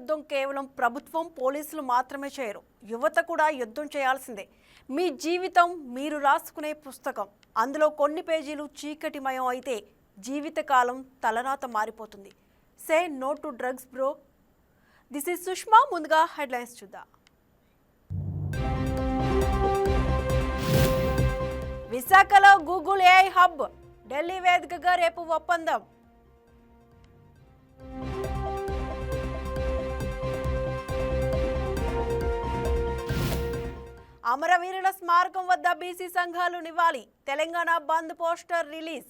యుద్ధం కేవలం ప్రభుత్వం పోలీసులు మాత్రమే చేయరు. యువత కూడా యుద్ధం చేయాల్సిందే. మీ జీవితం మీరు రాసుకునే పుస్తకం. అందులో కొన్ని పేజీలు చీకటిమయం అయితే జీవితకాలం తలరాత మారిపోతుంది. Say no to drugs bro. This is Sushma. ముందుగా హెడ్లైన్స్ చూద్దాం. విశాఖలో గూగుల్ ఏఐ హబ్. ఢిల్లీ వేదికగా రేపు ఒప్పందం. అమరవీరుల స్మారకం వద్ద బీసీ సంఘాలు నివాలి తెలంగాణ బంద్ పోస్టర్ రిలీజ్.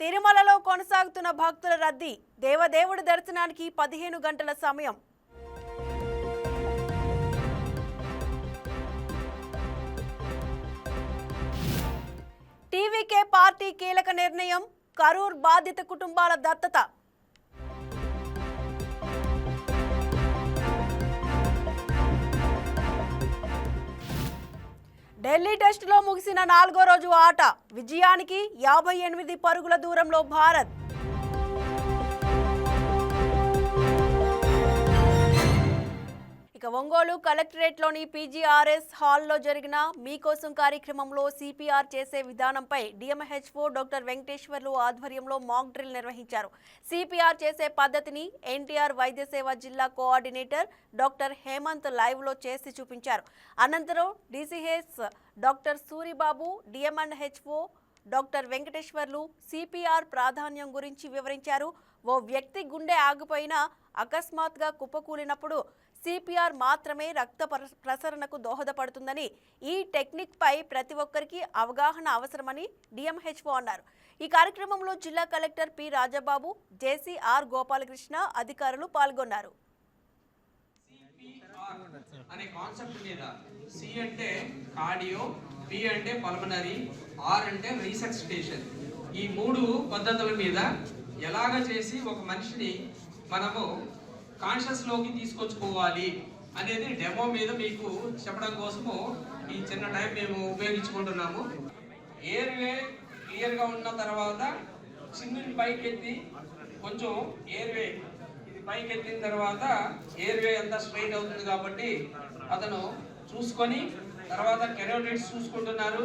తిరుమలలో కొనసాగుతున్న భక్తుల రద్దీ. దేవదేవుడి దర్శనానికి పదిహేను గంటల సమయం. టీవీకే పార్టీ కీలక నిర్ణయం. కరూర్ బాధిత కుటుంబాల దత్తత. ఢిల్లీ టెస్టులో ముగిసిన నాలుగో రోజు ఆట. విజయానికి యాభై ఎనిమిది పరుగుల దూరంలో భారత్. ఒంగోలు కలెక్టరేట్లోని పీజీఆర్ఎస్ హాల్లో జరిగిన మీకోసం కార్యక్రమంలో సిపిఆర్ చేసే విధానంపై డిఎంహెచ్ఓ డాక్టర్ వెంకటేశ్వర్లు ఆధ్వర్యంలో మాక్ డ్రిల్ నిర్వహించారు. సిపిఆర్ చేసే పద్ధతిని ఎన్టీఆర్ వైద్య సేవ జిల్లా కోఆర్డినేటర్ డాక్టర్ హేమంత్ లైవ్లో చేసి చూపించారు. అనంతరం DCH doctor Suribabu DMNHO doctor Venkateswarlu CPR ప్రాధాన్యం గురించి వివరించారు. ఓ వ్యక్తి గుండె ఆగిపోయినా అకస్మాత్గా కుప్పకూలినప్పుడు సిపిఆర్ మాత్రమే రక్త ప్రసరణకు దోహదపడుతుందని ఈ టెక్నిక్ పై ప్రతి ఒక్కరికి అవగాహన అవసరమని డిఎంహెచ్ఓ అన్నారు. ఈ కార్యక్రమంలో జిల్లా collector P Rajababu JCR Gopalakrishna అధికారులు పాల్గొన్నారు. అనే కాన్సెప్ట్ మీద సి అంటే కార్డియో పి అంటే పల్మనరీ ఆర్ అంటే రీసెక్సిటేషన్ ఈ మూడు పద్ధతుల మీద ఎలాగ చేసి ఒక మనిషిని మనము కాన్షియస్లోకి తీసుకొచ్చుకోవాలి అనేది డెమో మీద మీకు చెప్పడం కోసము ఈ చిన్న టైం మేము ఉపయోగించుకుంటున్నాము. ఎయిర్ వే క్లియర్గా ఉన్న తర్వాత చిన్న పైకి ఎత్తి కొంచెం ఎయిర్ వే ఇది పైకి ఎత్తిన తర్వాత ఎయిర్ వే అంతా స్ట్రైట్ అవుతుంది కాబట్టి అతను చూసుకొని తర్వాత కెరోటిడ్స్ చూసుకుంటున్నారు.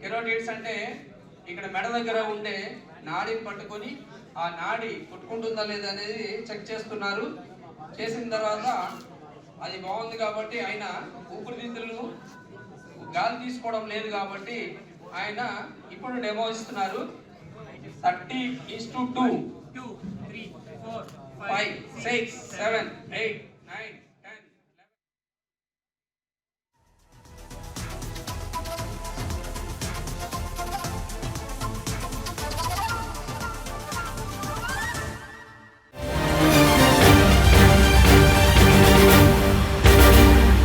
కెరోటిడ్స్ అంటే ఇక్కడ మెడ దగ్గర ఉండే నాడిని పట్టుకొని ఆ నాడి కొట్టుకుంటుందా లేదా అనేది చెక్ చేస్తున్నారు. చేసిన తర్వాత అది బాగుంది కాబట్టి ఆయన ఊపిరితిత్తులను గాలి తీసుకోవడం లేదు కాబట్టి ఆయన ఇప్పుడు డెమో ఇస్తున్నారు. Thirty is to two. Two three four five six seven eight nine